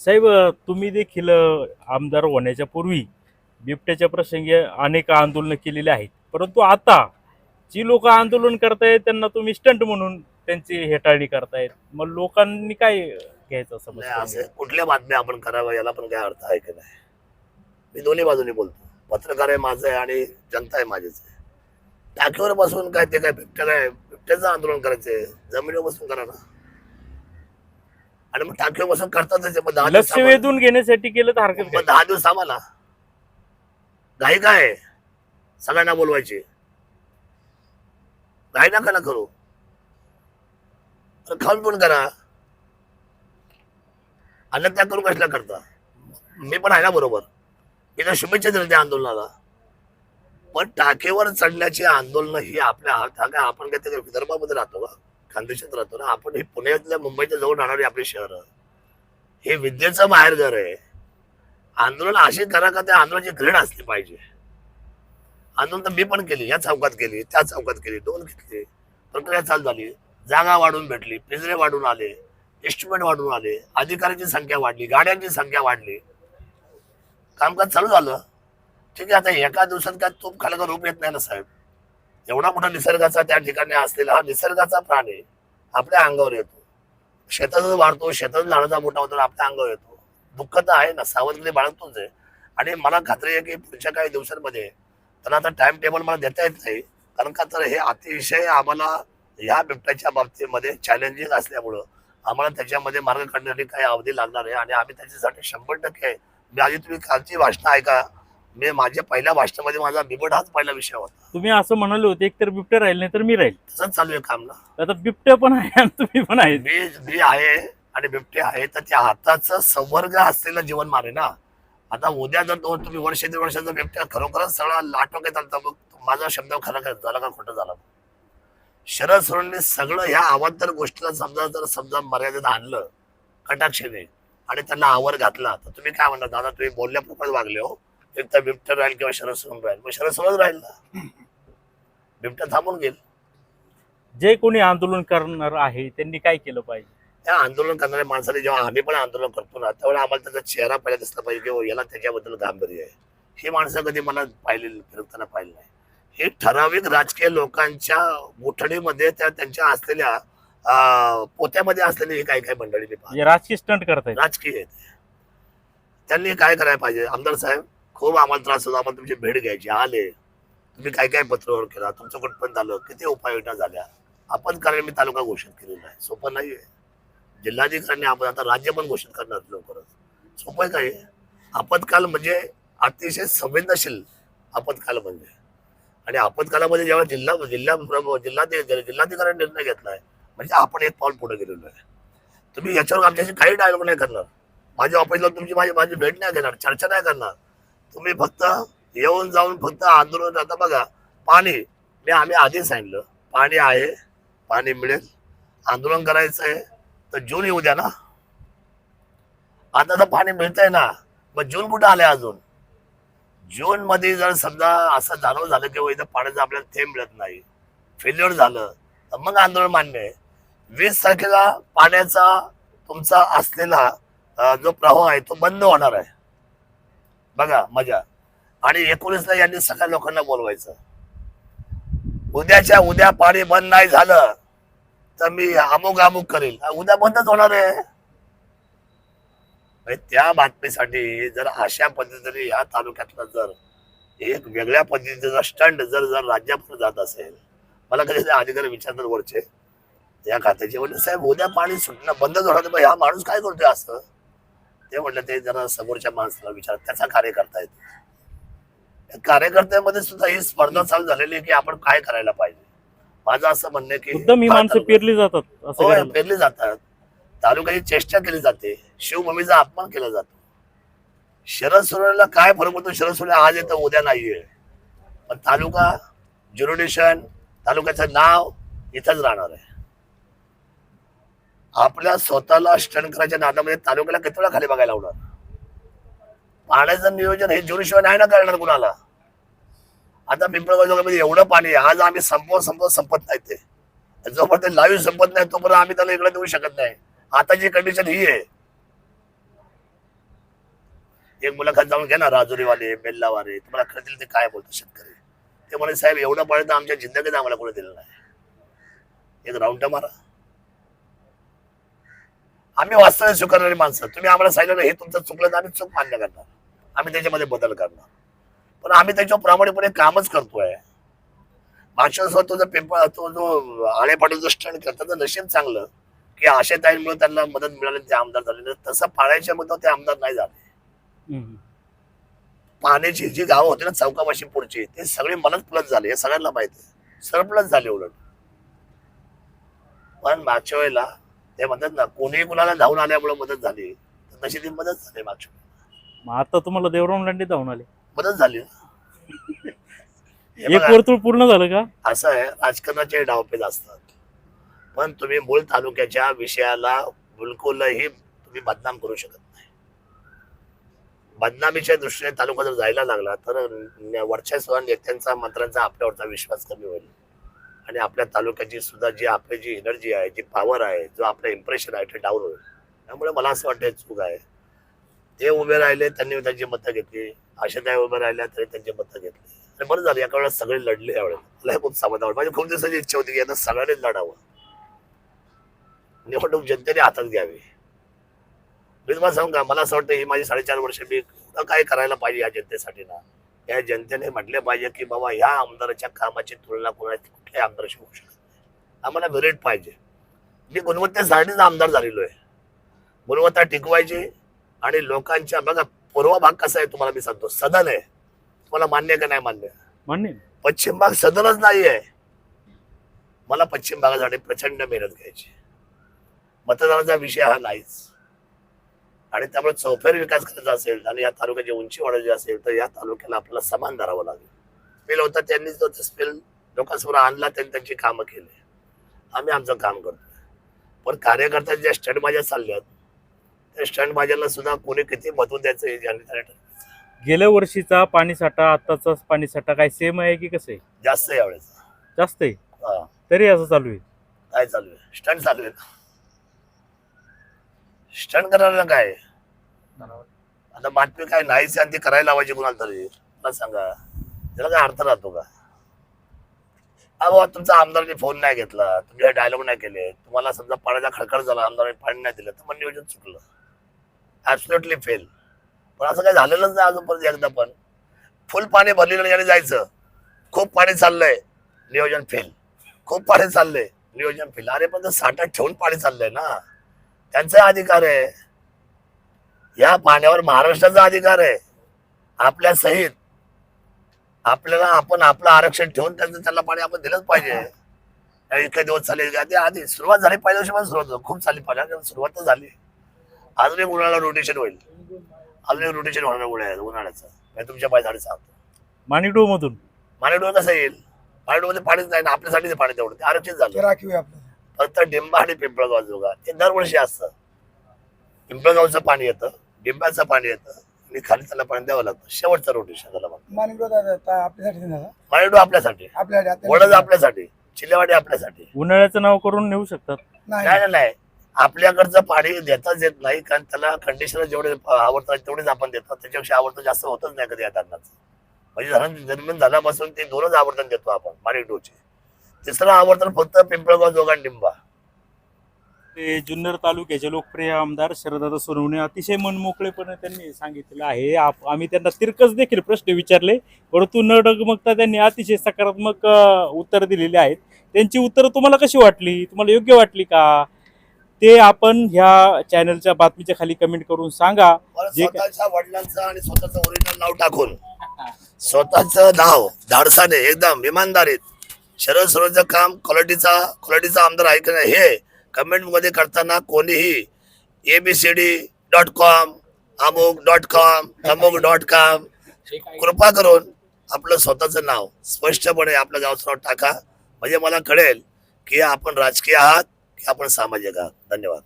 साहेब तुम्ही देखील आमदार होण्याच्या पूर्वी बिबट्याच्या प्रसंगी अनेक आंदोलनं केलेली आहेत. परंतु आता जी लोक आंदोलन करतायत त्यांना तुम्ही स्टंट म्हणून त्यांची हेटाळणी करतायत. मग लोकांनी काय घ्यायचं समज असं कुठल्या बातम्या आपण कराव्या याला पण काय अर्थ आहे की नाही? मी दोन्ही बाजूनी बोलतो. पत्रकार आहे माझं आहे आणि जनता आहे माझीच आहे. टाकीवर बसून काय ते काय बिबट्या काय बिबट्याचं आंदोलन करायचंय? जमिनीवर बसून करा ना. आणि मग टाकीवर बसून करतातच आहे. मग दहा दिवस लक्ष. वेधून घेण्यासाठी केलं तर हरकत मग काय? दहा दिवस ना घाई काय? आहे? सगळ्यांना बोलवायची. घाई नका ना करू. खाऊन पण करा. अन्न त्या करून कसला करता? मी पण आहे ना बरोबर. मी तर शुभेच्छा दिल्या त्या आंदोलनाला. पण टाकेवर चढण्याची आंदोलन ही आपल्या हात हा काय आपण काय विदर्भामध्ये राहतो का? खानदेशात राहतो ना आपण हे पुण्यातल्या मुंबईच्या जवळ राहणारी आपली शहर. हे विद्येचं माहेरघर आहे. आंदोलन अशी करा का त्या आंदोलनाची ग्रेड असली पाहिजे. आंदोलन तर मी पण केली या चौकात केली त्या चौकात केली दोन घेतले. प्रक्रिया चालू झाली. जागा वाढून भेटली पिंजरे वाढून आले इन्स्ट्रुमेंट वाढून आले अधिकाऱ्यांची संख्या वाढली गाड्यांची संख्या वाढली. कामकाज चालू झालं. ठीक आहे आता एका दिवसात काय तूप खाल्याचा रूप येत नाही ना साहेब. एवढा मोठा निसर्गाचा त्या ठिकाणी असलेला हा निसर्गाचा प्राणी आपल्या अंगावर येतो. शेतातच वाढतो शेतात लहानाचा मोठा होतो आपल्या अंगावर येतो. दुःख तर आहे ना सावधगिरी बाळगतोच आहे. आणि मला खात्री आहे की पुढच्या काही दिवसांमध्ये त्यांना आता टाइम टेबल मला देता येत नाही. कारण का तर हे अतिशय आम्हाला ह्या बिबट्याच्या बाबतीमध्ये चॅलेंजिंग असल्यामुळं आम्हाला त्याच्यामध्ये मार्ग काढण्यासाठी काही अवधी लागणार आहे. आणि आम्ही त्याच्यासाठी शंभर टक्के मी आधी तुम्ही कालची भाषणं ऐका. मी माझ्या पहिल्या भाषणामध्ये माझा बिबट हाच पहिला विषय होता. तुम्ही असं म्हणाले होते एक तर बिबट्या राहील नाही तर मी राहील. तसंच चालू आहे काम ना. आता बिबट्या पण आहे आणि तुम्ही पण आहे मी मी आहे आणि बिबटे आहे तर त्या हाताचं संवर्ग असलेलं जीवनमान आहे ना. आता उद्या जर तो तुम्ही वर्ष दीड वर्षाचा बिबट्या खरोखरच सगळा लाटोक येतात मग माझा शब्द खरा खरं झाला का खोटं झाला? शरद सोडणे सगळं ह्या अवांतर गोष्टीला समजा जर समजा मर्यादेत आणलं कटाक्षेने आणि त्यांना आवर घातला तर तुम्ही काय म्हणता दादा तुम्ही बोलल्याप्रमाणे वागले हो. एक तर बिबट्या राहील किंवा शरद सोडून राहील. मग शरद सोडत राहील ना. बिबट्या थांबून गेल जे कोणी आंदोलन करणार आहे त्यांनी काय केलं पाहिजे? त्या आंदोलन करणाऱ्या माणसाने जेव्हा आम्ही पण आंदोलन करतो ना त्यावेळेला आम्हाला त्याचा चेहरा पहिला दिसला पाहिजे की हो, याला त्याच्याबद्दल गांभीर्य आहे. ही माणसं कधी मला पाहिले फिरताना पाहिलं नाही. हे ठराविक राजकीय लोकांच्या गुठणीमध्ये त्या त्यांच्या असलेल्या अं, पोत्यामध्ये असलेली ही काही काही मंडळी मी पाहतो. म्हणजे राजकीय स्टंट करतायत. राजकीय आहेत. त्यांनी काय करायला पाहिजे? आमदार साहेब खूप आम्हाला त्रास होतो. आम्हाला तुमची भेट घ्यायची. आले. तुम्ही काय काय पत्रव्यवहार केला? तुमचं कुठपर्यंत आलं किती उपाययोजना झाल्या? आपण कारण मी तालुका घोषित केलेला आहे. सोपं नाही आहे जिल्हाधिकाऱ्यांनी आपण आता राज्य पण घोषित करणार लवकरच. सोपं आहे काय? आपत्काल म्हणजे अतिशय संवेदनशील आपत्काल म्हणजे. आणि आपत्कालामध्ये जेव्हा जिल्हा जिल्हा जिल्हाधिकारी जिल्हाधिकाऱ्यांनी निर्णय घेतलाय म्हणजे आपण एक पाऊल पुढे गेलेलो आहे. तुम्ही याच्यावर आमच्याशी काही डायलॉग नाही करणार. माझ्या ऑफिसला तुमची माझी माझी भेट नाही घेणार. चर्चा नाही करणार. तुम्ही फक्त येऊन जाऊन फक्त आंदोलन आता बघा. पाणी मी आम्ही आधी सांगितलं पाणी आहे पाणी मिळेल. आंदोलन करायचं आहे तर जून येऊ द्या ना. आता तर पाणी मिळतंय ना. मग जून कुठं आले अजून? जून मध्ये जर समजा असं जाणव झालं की इथं पाण्याचं आपल्याला थेंब मिळत नाही फेल्युअर झालं तर मग आंदोलन मान्य आहे. वीस तारखेला पाण्याचा तुमचा असलेला जो प्रवाह आहे तो बंद होणार आहे. बघा मजा. आणि एकोणीसला यांनी सगळ्या लोकांना बोलवायचं. उद्याच्या उद्या पाणी बंद नाही झालं तर मी अमुक अमुक करेल उद्या बंदच होणार आहे. म्हणजे त्या बातमीसाठी जर अशा पद्धतीने या तालुक्यातला जर एक वेगळ्या पद्धतीचा स्टंट जर जर राज्यापर्यंत जात असेल मला कधी अधिकारी विचारतात वरचे. या खात्याचे म्हणजे साहेब उद्या पाणी सुटणं बंद होणार हा माणूस काय करतोय असं? ते म्हटलं ते जरा समोरच्या माणसाला विचार त्याचा कार्यकर्ता त्या कार्यकर्त्यामध्ये सुद्धा ही स्पर्धा चालू झालेली आहे की आपण काय करायला पाहिजे. माझं असं म्हणणं की ही माणसं पेरली जातात. पेरली जातात. तालुक्याची चेष्टा केली जाते. शिवभूमीचा अपमान केला जातो. शरद सोरेला काय फरक पडतो? शरद सोरे आज येतं उद्या नाहीये. पण तालुका ज्युरिडिशन तालुक्याचं नाव इथंच राहणार आहे. आपल्या स्वतःला स्टंट करायच्या नादामध्ये तालुक्याला किती वेळा खाली बघायला लावणार? पाण्याचं नियोजन हे जोरीशिवाय नाही ना करणार कुणाला. आता पिंपळगाव एवढं पाणी आहे. आज आम्ही संपवत संपवत संपत नाही ते. जोपर्यंत लाईव्ह संपत नाही तोपर्यंत आम्ही त्याला इकडे देऊ शकत नाही. आताची कंडिशन ही आहे. एक मुलाखत जाऊन घ्या ना राजुरीवाले बेल्लावाले. तुम्हाला कळतील ते काय बोलतो शेतकरी. ते म्हणे साहेब एवढं पाणी तर आमच्या जिंदगीत आम्हाला कोणी दिलं नाही. एक राऊंड मारा. आम्ही वास्तव स्वीकारणारी माणसं. तुम्ही आम्हाला सांगितलं हे तुमचं चुकलं तर आम्ही चूक मान्य करणार. आम्ही त्याच्यामध्ये बदल करणार. पण आम्ही त्याच्यावर प्रामाणिकपणे कामच करतोय. मागच्या वर्षी तो जो पेपर तो जो आळे पाटील जो स्टंट करता तर नशीब चांगलं की आशेताईंमुळे त्यांना मदत मिळाली ते आमदार झाले. तसं पाण्याच्या मुद्दा ते आमदार नाही झाले. पाण्याची जी गावं होती ना चौकापाशी पुढची ते सगळे मलाच प्लस झाले. हे सगळ्यांना माहिती सरप्लस झाले उलट. पण मागच्या वेळेला ते म्हणतात ना कोणी कुणाला धावून आल्यामुळे मदत झाली तर तशी ती मदत झाली मागच्या मग आता तुम्हाला देवराम लांडे धावून आले. मदत झाली. हे एक बघा, वर्तुळ पूर्ण झालं का? असं आहे राजकारणाचे डावपेच असतात. पण तुम्ही मूळ तालुक्याच्या विषयाला बिलकुलही तुम्ही बदनाम करू शकत नाही. बदनामीच्या दृष्टीने तालुका जर जायला लागला तर न- वरच्या नेत्यांचा मंत्र्यांचा आपल्यावरचा विश्वास कमी होईल. आणि आपल्या तालुक्याची सुद्धा जी आपली जी एनर्जी आहे जी पॉवर आहे जो आपलं इम्प्रेशन आहे ते डाऊन होईल. त्यामुळे मला असं वाटतं चूक आहे. ते उभे राहिले त्यांनी त्यांची मतं घेतली. आशाताई उभे राहिल्या तरी त्यांची मतं घेतली. आणि बरं झालं एका वेळेला सगळे लढले यावेळेला. मला खूप समाधान आवडलं माझी खूप दिवसाची इच्छा होती की यांना सगळ्यांनीच लढावं. निवडणूक जनतेने हातात घ्यावी. मी तुम्हाला सांगू का? मला असं वाटतं ही माझी साडेचार वर्ष मी काय करायला पाहिजे या जनतेसाठी ना? या जनतेने म्हटले पाहिजे की बाबा या आमदाराच्या कामाची तुलना कोणाची? कुठल्याही आमदाराशी होऊ शकत आम्हाला मेरिट पाहिजे. मी गुणवत्तेसाठीच आमदार झालेलो आहे. गुणवत्ता टिकवायची आणि लोकांच्या बघा पूर्व भाग कसा आहे तुम्हाला मी सांगतो. सदन आहे. तुम्हाला मान्य का नाही मान्य? मान्य पश्चिम भाग सदनच नाही आहे. मला पश्चिम भागासाठी प्रचंड मेहनत घ्यायची मतदानाचा विषय हा नाहीच. आणि त्यामुळे चौफेर विकास करायचा असेल आणि या तालुक्याची उंची वाढवायची असेल तर या तालुक्याला आपल्याला समान धरावं लागेल. स्पेल होता त्यांनी जो स्पेल लोकांसमोर आणला त्यांनी त्यांची कामं केली. आम्ही आमचं काम करतोय. पण कार्यकर्त्यांच्या ज्या स्टंट माझ्या चालल्यात त्या स्टंट माझ्याला सुद्धा कोणी किती महत्त्व द्यायचं हे त्याने ठरवायचं. गेल्या वर्षीचा पाणीसाठा आताचा पाणीसाठा काय सेम आहे की कसं आहे? जास्त आहे यावेळेस. जास्त आहे? हा. तरी असं चालू आहे. काय चालू आहे? स्टंट चालू आहे स्टंट करायला काय? आता बातमी काय नाहीच आणि ती करायला लावायची कोणाला तरी. मला सांगा. त्याला काय अर्थ राहतो का? अहो तुमचा आमदारांनी फोन नाही घेतला तुमचे डायलॉग नाही केले. तुम्हाला समजा पाण्याचा खडखड झाला आमदारांनी पाणी नाही दिलं तर मग नियोजन चुकलं. ऍब्सोल्युटली फेल पण असं काही झालेलंच नाही अजूनपर्यंत एकदा पण. फुल पाणी भरलेलं याने जायचं. खूप पाणी चाललंय नियोजन फेल खूप पाणी चाललंय नियोजन फेल अरे पण साठा ठेवून पाणी चाललंय ना. त्यांचा अधिकार आहे. या पाण्यावर महाराष्ट्राचा अधिकार आहे. आपल्या सहित आपल्याला आपण आपलं आरक्षण ठेवून त्यांचं त्याला पाणी आपण दिलंच पाहिजे. इतके दिवस चालेल का ते आधी सुरुवात झाली पहिल्या दिवशी पण सुरुवात झाली. खूप चालली पाहिजे सुरुवात तर झाली. अजून एक उन्हाळा रोटेशन होईल. अजून एक रोटेशन होणार उन्हाळ्याचं उन्हाळ्याचं. मी तुमच्या पायसाठी सांगतो. माणिकडो मधून मालेडोर कसं येईल? मालेडोमध्ये पाणीच नाही ना आपल्यासाठी ते पाणी तेवढं. ते आरक्षित झालं. राखीव फक्त डिंबा आणि पिंपळगाव जोगा. ते दरवर्षी असतं. पिंपळगावचं पाणी येतं. डिंबाचं पाणी येतं आणि खाली त्याला पाणी द्यावं लागतं. शेवटचं रोटेशन त्याला मग. दादा आपल्यासाठी नाही आपल्यासाठी. आपल्यासाठी वडद आपल्यासाठी. चिल्लेवाडी आपल्यासाठी. उन्हाळ्याचं नाव करून नेऊ शकतात. नाही. नाही नाही नाही. आपल्याकडचं पाणी देताच येत नाही कारण त्याला कंडिशनर जेवढे आवडतात तेवढेच आपण देतो त्याच्यापेक्षा आवडतं जास्त होतच नाही कधी या म्हणजे धरण जन्म झाल्यापासून ते दोनच आवर्तन देतो आपण माणिकडोचे तिसरं आवर्तन फक्त पिंपळगाव जोगा आणि डिंबा ते जुन्नर तालुक्याचे लोकप्रिय आमदार शरददादा सोनवणे अतिशय मनमोकळेपणे त्यांनी सांगितलेलं आहे. आप- आम्ही त्यांना तिरकस देखील प्रश्न विचारले परंतु न डगमगता त्यांनी अतिशय सकारात्मक उत्तर दिलेली आहेत. त्यांची उत्तरं तुम्हाला कशी वाटली? तुम्हाला योग्य वाटली का? ते आपण ह्या चॅनलच्या बातमीच्या खाली कमेंट करून सांगा. जे काय- स्वतःच्या वडिलांचं आणि स्वतःचं ओरिजिनल नाव टाकून स्वतःचं नाव धाडसाने एकदम इमानदारीत शरद सरोजचं काम क्वालिटीचा क्वालिटीचा आमदार आहे की नाही हे कमेंटमध्ये करताना कोणीही एबीसीडी डॉट कॉम अमुक डॉट कॉम अमुक डॉट कॉम कृपा करून आपलं स्वतःचं नाव स्पष्टपणे आपलं गावचं नाव टाका. म्हणजे मला कळेल की आपण राजकीय आहात की आपण सामाजिक आहात. धन्यवाद.